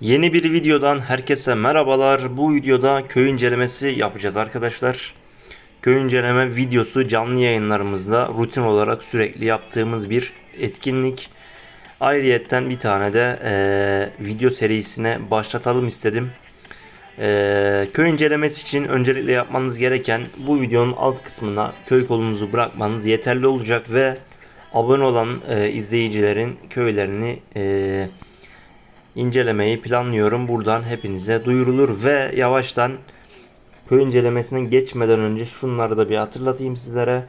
Yeni bir videodan herkese merhabalar. Bu videoda köy incelemesi yapacağız arkadaşlar. Köy inceleme videosu canlı yayınlarımızda rutin olarak sürekli yaptığımız bir etkinlik. Ayrıyetten bir tane de eee, video serisine başlatalım istedim. Eee, köy incelemesi için öncelikle yapmanız gereken bu videonun alt kısmına köy kolunuzu bırakmanız yeterli olacak ve abone olan eee, izleyicilerin köylerini eee incelemeyi planlıyorum. Buradan hepinize duyurulur ve yavaştan köy incelemesine geçmeden önce şunları da bir hatırlatayım sizlere.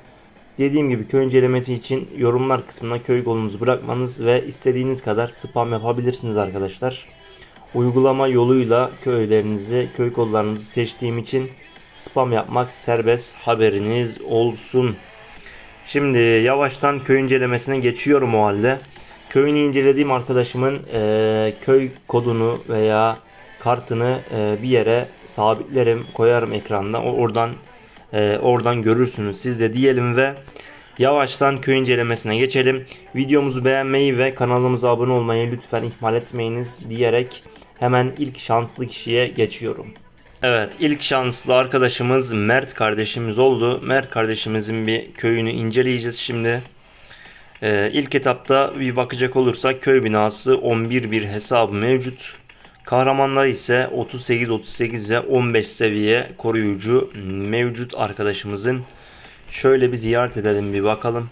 Dediğim gibi köy incelemesi için yorumlar kısmına köy kolunuzu bırakmanız ve istediğiniz kadar spam yapabilirsiniz arkadaşlar. Uygulama yoluyla köylerinizi, köy kollarınızı seçtiğim için spam yapmak serbest haberiniz olsun. Şimdi yavaştan köy incelemesine geçiyorum o halde. Köyünü incelediğim arkadaşımın eee, köy kodunu veya kartını eee, bir yere sabitlerim, koyarım ekranda. Oradan eee, oradan görürsünüz siz de diyelim ve yavaştan köy incelemesine geçelim. Videomuzu beğenmeyi ve kanalımıza abone olmayı lütfen ihmal etmeyiniz diyerek hemen ilk şanslı kişiye geçiyorum. Evet ilk şanslı arkadaşımız Mert kardeşimiz oldu. Mert kardeşimizin bir köyünü inceleyeceğiz şimdi. Ee, ilk etapta bir bakacak olursak köy binası 11 bir hesabı mevcut. Kahramanlar ise 38, 38 ve 15 seviye koruyucu mevcut arkadaşımızın. Şöyle bir ziyaret edelim bir bakalım.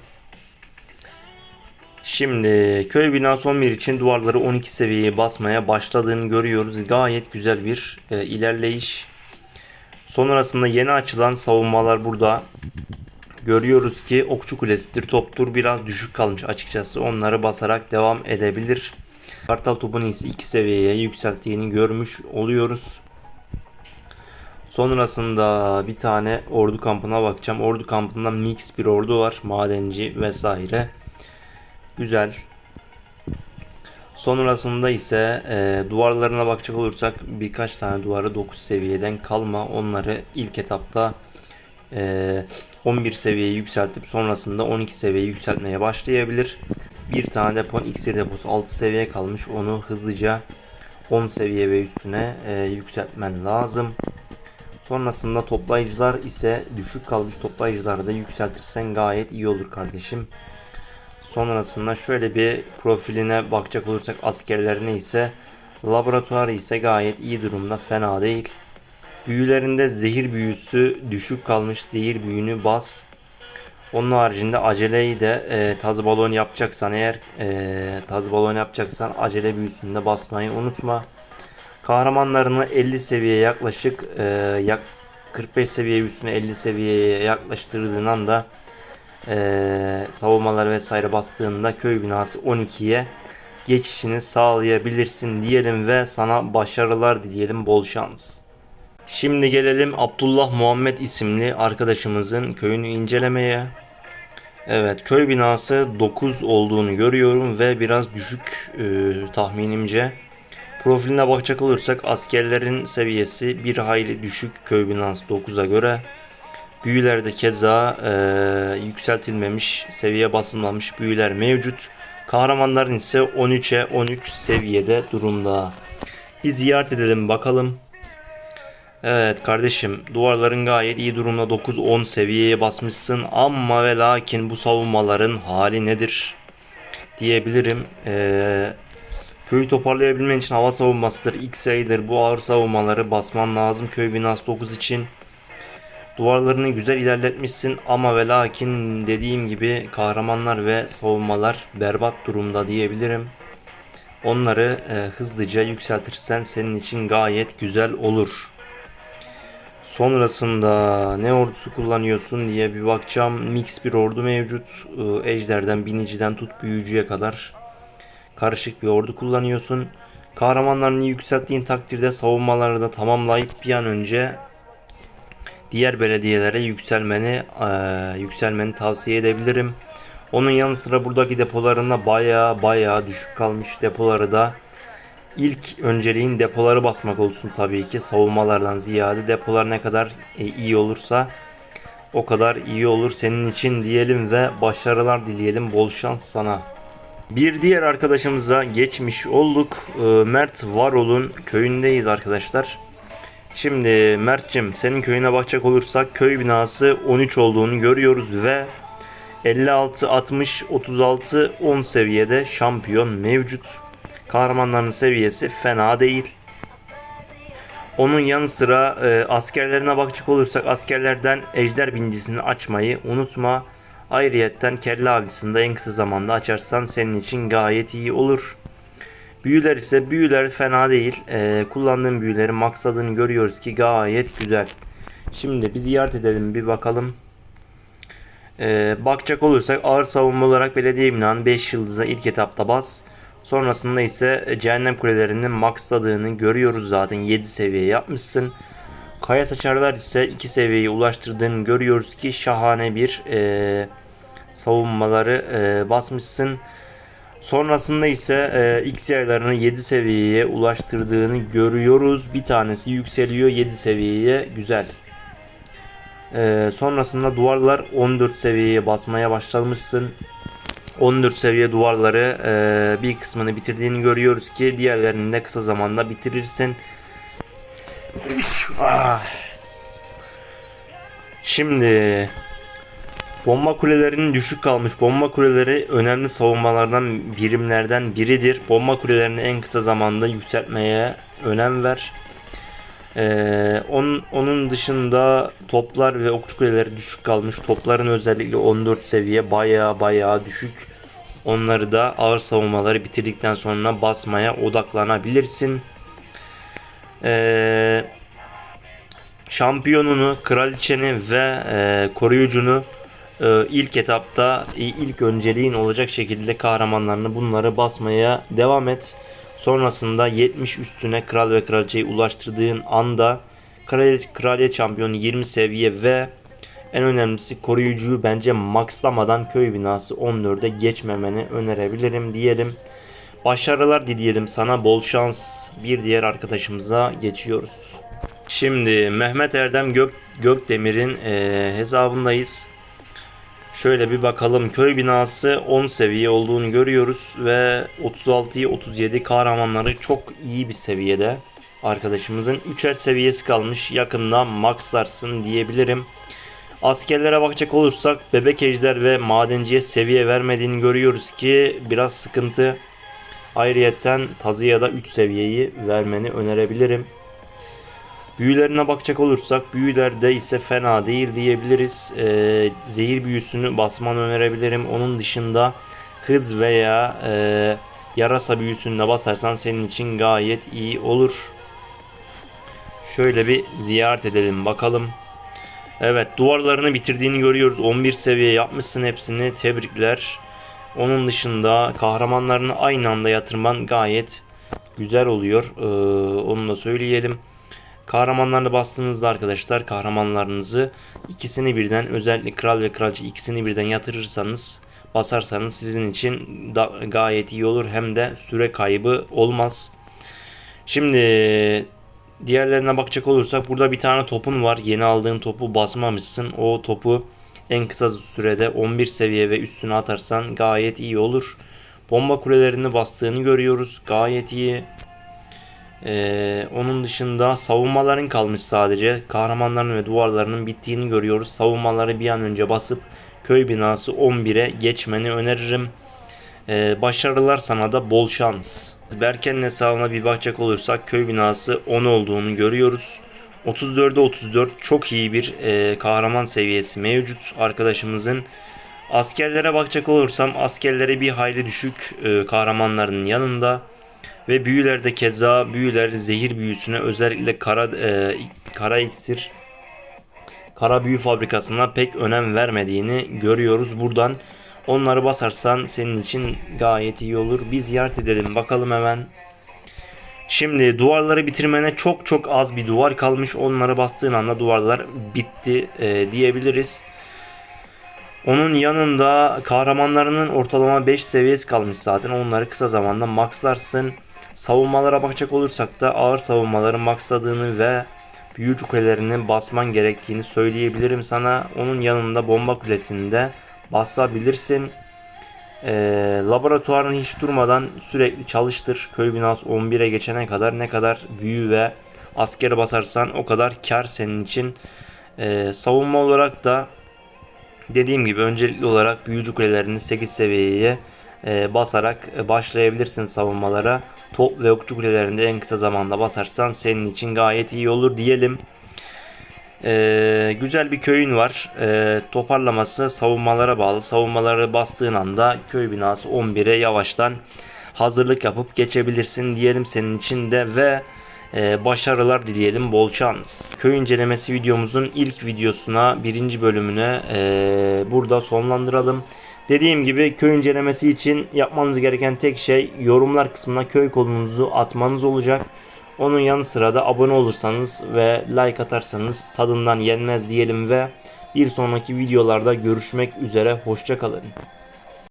Şimdi köy binası 11 için duvarları 12 seviyeye basmaya başladığını görüyoruz. Gayet güzel bir e, ilerleyiş. Sonrasında yeni açılan savunmalar burada. Görüyoruz ki okçu kulesidir, toptur biraz düşük kalmış açıkçası. Onları basarak devam edebilir. Kartal topunu ise 2 seviyeye yükselttiğini görmüş oluyoruz. Sonrasında bir tane ordu kampına bakacağım. Ordu kampında mix bir ordu var. Madenci vesaire. Güzel. Sonrasında ise e, duvarlarına bakacak olursak birkaç tane duvarı 9 seviyeden kalma. Onları ilk etapta 11 seviyeye yükseltip sonrasında 12 seviyeye yükseltmeye başlayabilir. Bir tane depon iksir deposu 6 seviye kalmış. Onu hızlıca 10 seviye ve üstüne e, yükseltmen lazım. Sonrasında toplayıcılar ise düşük kalmış toplayıcıları da yükseltirsen gayet iyi olur kardeşim. Sonrasında şöyle bir profiline bakacak olursak askerlerine ise laboratuvarı ise gayet iyi durumda fena değil. Büyülerinde zehir büyüsü düşük kalmış zehir büyünü bas. Onun haricinde aceleyi de e, taz balon yapacaksan eğer e, taz balon yapacaksan acele büyüsünü de basmayı unutma. Kahramanlarını 50 seviyeye yaklaşık e, yak 45 seviye üstüne 50 seviyeye yaklaştırdığın anda e, savunmalar vesaire bastığında köy binası 12'ye geçişini sağlayabilirsin diyelim ve sana başarılar dileyelim bol şans. Şimdi gelelim Abdullah Muhammed isimli arkadaşımızın köyünü incelemeye. Evet köy binası 9 olduğunu görüyorum ve biraz düşük e, tahminimce. Profiline bakacak olursak askerlerin seviyesi bir hayli düşük köy binası 9'a göre. Büyülerde keza e, yükseltilmemiş, seviye basılmamış büyüler mevcut. Kahramanların ise 13'e 13 seviyede durumda. Bir ziyaret edelim bakalım. Evet kardeşim duvarların gayet iyi durumda 9-10 seviyeye basmışsın ama ve lakin bu savunmaların hali nedir diyebilirim. Ee, köyü toparlayabilmen için hava savunmasıdır, X-ray'dir bu ağır savunmaları basman lazım köy binası 9 için. Duvarlarını güzel ilerletmişsin ama ve lakin dediğim gibi kahramanlar ve savunmalar berbat durumda diyebilirim. Onları e, hızlıca yükseltirsen senin için gayet güzel olur. Sonrasında ne ordusu kullanıyorsun diye bir bakacağım. Mix bir ordu mevcut. Ee, Ejderden, biniciden tut büyücüye kadar karışık bir ordu kullanıyorsun. Kahramanlarını yükselttiğin takdirde savunmaları da tamamlayıp bir an önce diğer belediyelere yükselmeni eee, yükselmeni tavsiye edebilirim. Onun yanı sıra buradaki depolarında baya baya düşük kalmış depoları da İlk önceliğin depoları basmak olsun tabii ki savunmalardan ziyade depolar ne kadar e, iyi olursa o kadar iyi olur senin için diyelim ve başarılar dileyelim bol şans sana. Bir diğer arkadaşımıza geçmiş olduk. Ee, Mert Varol'un köyündeyiz arkadaşlar. Şimdi Mert'cim senin köyüne bakacak olursak köy binası 13 olduğunu görüyoruz ve 56, 60, 36, 10 seviyede şampiyon mevcut. Kahramanların seviyesi fena değil. Onun yanı sıra e, askerlerine bakacak olursak askerlerden ejder bincisini açmayı unutma. Ayrıyetten kelle avcısını da en kısa zamanda açarsan senin için gayet iyi olur. Büyüler ise büyüler fena değil. E, kullandığım büyülerin maksadını görüyoruz ki gayet güzel. Şimdi bir ziyaret edelim bir bakalım. E, bakacak olursak ağır savunma olarak belediye binanın 5 yıldıza ilk etapta bas. Sonrasında ise cehennem kulelerinin maxladığını görüyoruz zaten 7 seviye yapmışsın. Kaya taçarlar ise 2 seviyeye ulaştırdığını görüyoruz ki şahane bir e, savunmaları e, basmışsın. Sonrasında ise e, X yaylarını 7 seviyeye ulaştırdığını görüyoruz. Bir tanesi yükseliyor 7 seviyeye güzel. E, sonrasında duvarlar 14 seviyeye basmaya başlamışsın. 14 seviye duvarları e, bir kısmını bitirdiğini görüyoruz ki diğerlerini de kısa zamanda bitirirsin. Ah. Şimdi bomba kulelerinin düşük kalmış. Bomba kuleleri önemli savunmalardan birimlerden biridir. Bomba kulelerini en kısa zamanda yükseltmeye önem ver. Ee, onun, onun dışında toplar ve okçu kuleleri düşük kalmış. Topların özellikle 14 seviye baya baya düşük. Onları da ağır savunmaları bitirdikten sonra basmaya odaklanabilirsin. Ee, şampiyonunu, kraliçeni ve e, koruyucunu e, ilk etapta e, ilk önceliğin olacak şekilde kahramanlarını bunları basmaya devam et. Sonrasında 70 üstüne kral ve kraliçeyi ulaştırdığın anda kraliyet, kraliyet şampiyonu 20 seviye ve en önemlisi koruyucuyu bence maxlamadan köy binası 14'e geçmemeni önerebilirim diyelim. Başarılar dileyelim sana bol şans. Bir diğer arkadaşımıza geçiyoruz. Şimdi Mehmet Erdem Gök Gökdemir'in e, hesabındayız. Şöyle bir bakalım. Köy binası 10 seviye olduğunu görüyoruz ve 36'yı 37 kahramanları çok iyi bir seviyede. Arkadaşımızın 3'er seviyesi kalmış. Yakında maxlarsın diyebilirim. Askerlere bakacak olursak bebek ejder ve madenciye seviye vermediğini görüyoruz ki biraz sıkıntı. Ayrıyetten tazıya da 3 seviyeyi vermeni önerebilirim. Büyülerine bakacak olursak büyülerde ise fena değil diyebiliriz. Ee, zehir büyüsünü basmanı önerebilirim. Onun dışında hız veya e, yarasa büyüsünü basarsan senin için gayet iyi olur. Şöyle bir ziyaret edelim bakalım. Evet duvarlarını bitirdiğini görüyoruz. 11 seviye yapmışsın hepsini. Tebrikler. Onun dışında kahramanlarını aynı anda yatırman gayet güzel oluyor. Ee, onu da söyleyelim. Kahramanlarını bastığınızda arkadaşlar kahramanlarınızı ikisini birden özellikle kral ve kraliçe ikisini birden yatırırsanız basarsanız sizin için da gayet iyi olur. Hem de süre kaybı olmaz. Şimdi diğerlerine bakacak olursak burada bir tane topun var. Yeni aldığın topu basmamışsın. O topu en kısa sürede 11 seviye ve üstüne atarsan gayet iyi olur. Bomba kulelerini bastığını görüyoruz. Gayet iyi. Ee, onun dışında savunmaların kalmış sadece. Kahramanların ve duvarlarının bittiğini görüyoruz. Savunmaları bir an önce basıp köy binası 11'e geçmeni öneririm. Ee, başarılar sana da bol şans. Berken'in hesabına bir bakacak olursak köy binası 10 olduğunu görüyoruz. 34'e 34 çok iyi bir e, kahraman seviyesi mevcut arkadaşımızın. Askerlere bakacak olursam askerlere bir hayli düşük e, kahramanların yanında. Ve büyülerde keza büyüler zehir büyüsüne özellikle kara e, kara iksir kara büyü fabrikasına pek önem vermediğini görüyoruz buradan. Onları basarsan senin için gayet iyi olur. Bir ziyaret edelim bakalım hemen. Şimdi duvarları bitirmene çok çok az bir duvar kalmış. Onları bastığın anda duvarlar bitti e, diyebiliriz. Onun yanında kahramanlarının ortalama 5 seviyesi kalmış zaten. Onları kısa zamanda maxlarsın. Savunmalara bakacak olursak da ağır savunmaları maxladığını ve büyücü kulelerini basman gerektiğini söyleyebilirim sana. Onun yanında bomba kulesini de basabilirsin. E, laboratuvarını hiç durmadan sürekli çalıştır. Köy binası 11'e geçene kadar ne kadar büyü ve askere basarsan o kadar kar senin için. E, savunma olarak da dediğim gibi öncelikli olarak büyücü kulelerini 8 seviyeye e, basarak başlayabilirsin savunmalara. Top ve okçu kulelerini de en kısa zamanda basarsan senin için gayet iyi olur diyelim. E, güzel bir köyün var. E, toparlaması savunmalara bağlı. Savunmaları bastığın anda köy binası 11'e yavaştan hazırlık yapıp geçebilirsin diyelim senin için de ve e, başarılar dileyelim bol şans. Köy incelemesi videomuzun ilk videosuna birinci bölümüne e, burada sonlandıralım. Dediğim gibi köy incelemesi için yapmanız gereken tek şey yorumlar kısmına köy kodunuzu atmanız olacak. Onun yanı sıra da abone olursanız ve like atarsanız tadından yenmez diyelim ve bir sonraki videolarda görüşmek üzere hoşçakalın.